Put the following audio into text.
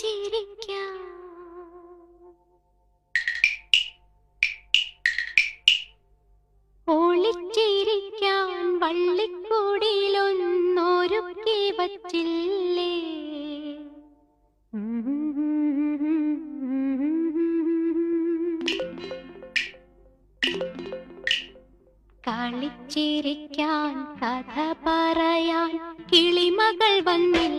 ചിരിക്കാം ഒളിച്ചിരിക്കാൻ വള്ളിക്കൂടിയിലൊന്നൊരുക്കി വച്ചില്ലേ? കളിച്ചിരിക്കാൻ കഥ പറയാൻ കിളിമകൾ വന്നില്ല.